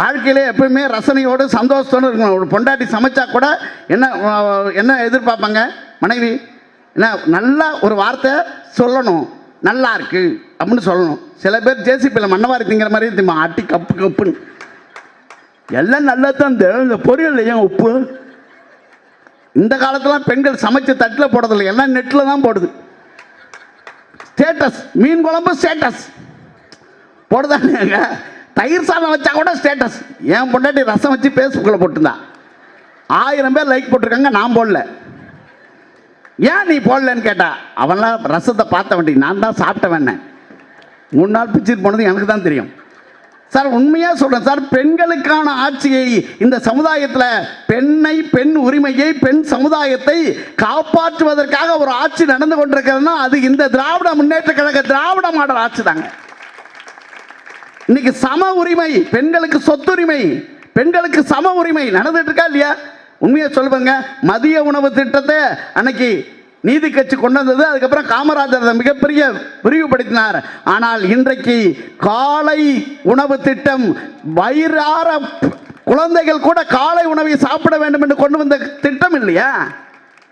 வாழ்க்கையிலே எப்பவுமே ரசனையோடு சந்தோஷத்தோடு இருக்கணும். ஒரு பொண்டாட்டி சமைச்சா கூட என்ன என்ன எதிர்பார்ப்பாங்க? மனைவி என்ன நல்லா ஒரு வார்த்தை சொல்லணும். நல்லா இருக்கு அப்படின்னு சொல்லணும். சில பேர் ஜேசிபியில் மண்ணவா இருக்குங்கிற மாதிரி தெரியுமா? அட்டி கப்பு கப்புன்னு. எல்லாம் நல்லா தான் இந்த பொரியல் ஏன் உப்பு? இந்த காலத்துலாம் பெண்கள் சமைச்சு தட்டில் போடுறதில்ல. எல்லாம் நெட்டில் தான் போடுது. ஸ்டேட்டஸ் மீன் குழம்பு ஸ்டேட்டஸ் போடுதாங்க தயிர் சாதம் வச்சா கூட ஸ்டேட்டஸ் என் பொண்டாட்டி ரசம் வச்சு ஃபேஸ்புக்கில் போட்டிருந்தான் ஆயிரம் பேர் லைக் போட்டிருக்காங்க நான் போடல. ஏன் நீ போடலன்னு கேட்டா அவன்லாம் ரசத்தை பார்த்த வேண்டி நான் தான் சாப்பிட்டவன் மூணு நாள் பிச்சுட்டு போனது எனக்கு தான் தெரியும். சார் உண்மையாக சொல்கிறேன் சார் பெண்களுக்கான ஆட்சியை இந்த சமுதாயத்தில் பெண்ணை பெண் உரிமையை பெண் சமுதாயத்தை காப்பாற்றுவதற்காக ஒரு ஆட்சி நடந்து கொண்டிருக்கிறதுனா அது இந்த திராவிட முன்னேற்ற கழக திராவிட மாடல் ஆட்சி தாங்க இன்னைக்கு சம உரிமை பெண்களுக்கு சொத்துரிமை பெண்களுக்கு சம உரிமை நடந்துட்டு இருக்கா இல்லையா? உண்மையை சொல்லுவாங்க மதிய உணவு திட்டத்தை அன்னைக்கு நீதி கட்சி கொண்டு வந்தது அதுக்கப்புறம் காமராஜர் மிகப்பெரிய விரிவுபடுத்தினார். ஆனால் இன்றைக்கு காலை உணவு திட்டம் வயிறார குழந்தைகள் கூட காலை உணவை சாப்பிட வேண்டும் என்று கொண்டு வந்த திட்டம் இல்லையா?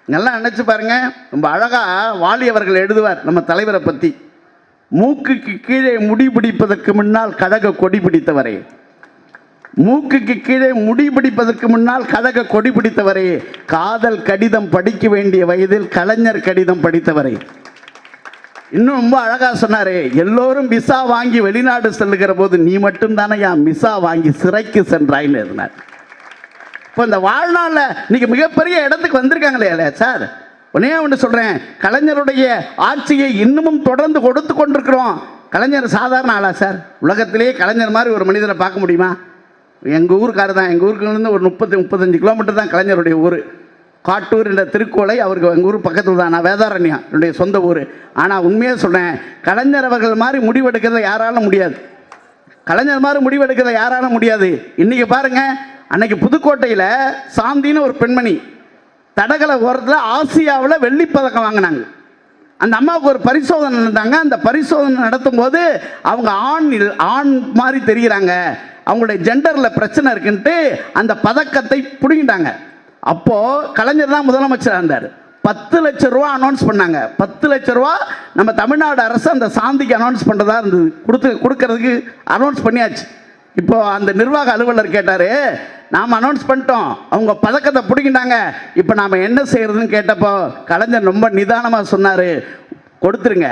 நல்லா நினைச்சு பாருங்க ரொம்ப அழகா வாலி அவர்கள் எழுதுவார் நம்ம தலைவரை பற்றி மூக்குக்கு கீழே முடி பிடிப்பதற்கு முன்னால் கதக கொடி பிடித்தவரே. மூக்குக்கு கீழே முடி பிடிப்பதற்கு முன்னால் கதக கொடி பிடித்தவரே. காதல் கடிதம் படிக்க வேண்டிய வயதில் கலைஞர் கடிதம் படித்தவரே. இன்னும் ரொம்ப அழகா சொன்னாரே எல்லோரும் விசா வாங்கி வெளிநாடு செல்லுகிற போது நீ மட்டும் தானே என் விசா வாங்கி சிறைக்கு சென்றாய்னு இருந்தார் இப்போ இந்த வாழ்நாளில் இன்னைக்கு மிகப்பெரிய இடத்துக்கு வந்திருக்காங்களே இல்லையா சார்? ஒன்னே ஒன்று சொல்கிறேன் கலைஞருடைய ஆட்சியை இன்னமும் தொடர்ந்து கொடுத்து கொண்டிருக்கிறோம். கலைஞர் சாதாரண ஆளா சார்? உலகத்திலேயே கலைஞர் மாதிரி ஒரு மனிதனை பார்க்க முடியுமா? எங்கள் ஊருக்காரர் தான். எங்கள் ஊருக்குலேருந்து ஒரு முப்பத்தி முப்பத்தஞ்சு கிலோமீட்டர் தான் கலைஞருடைய ஊர். காட்டூர் என்ற திருக்கோளை அவருக்கு எங்கள் ஊர் பக்கத்தில் தான். நான் வேதாரண்யம் என்னுடைய சொந்த ஊர். ஆனால் உண்மையாக சொல்கிறேன் கலைஞர் அவர்கள் மாதிரி முடிவெடுக்கிறத யாராலும் முடியாது. கலைஞர் மாதிரி முடிவெடுக்கிறத யாராலும் முடியாது. இன்னைக்கு பாருங்கள் அன்னைக்கு புதுக்கோட்டையில் சாந்தின்னு ஒரு பெண்மணி தடகள ஓரத்தில் ஆசியாவில் வெள்ளி பதக்கம் வாங்கினாங்க. அந்த அம்மாவுக்கு ஒரு பரிசோதனை நடந்தாங்க. அந்த பரிசோதனை நடத்தும் போது அவங்க ஆண் ஆண் மாதிரி தெரிகிறாங்க அவங்களுடைய ஜெண்டரில் பிரச்சனை இருக்குன்ட்டு அந்த பதக்கத்தை பிடுங்கிட்டாங்க. அப்போது கலைஞர் தான் முதலமைச்சராக இருந்தார். பத்து லட்ச ரூபா அனௌன்ஸ் பண்ணாங்க. பத்து லட்ச ரூபா நம்ம தமிழ்நாடு அரசு அந்த சாந்திக்கு அனௌன்ஸ் பண்ணுறதா இருந்தது. கொடுத்து கொடுக்கறதுக்கு அனௌன்ஸ் பண்ணியாச்சு. இப்போ அந்த நிர்வாக அலுவலர் கேட்டார் நாம் அனௌன்ஸ் பண்ணிட்டோம். அவங்க பதக்கத்தை பிடிக்கிட்டாங்க இப்போ நாம் என்ன செய்யறதுன்னு கேட்டப்போ கலைஞர் ரொம்ப நிதானமாக சொன்னார். கொடுத்துருங்க.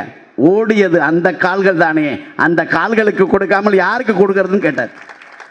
ஓடியது அந்த கால்கள் தானே. அந்த கால்களுக்கு கொடுக்காமல் யாருக்கு கொடுக்கறதுன்னு கேட்டார்.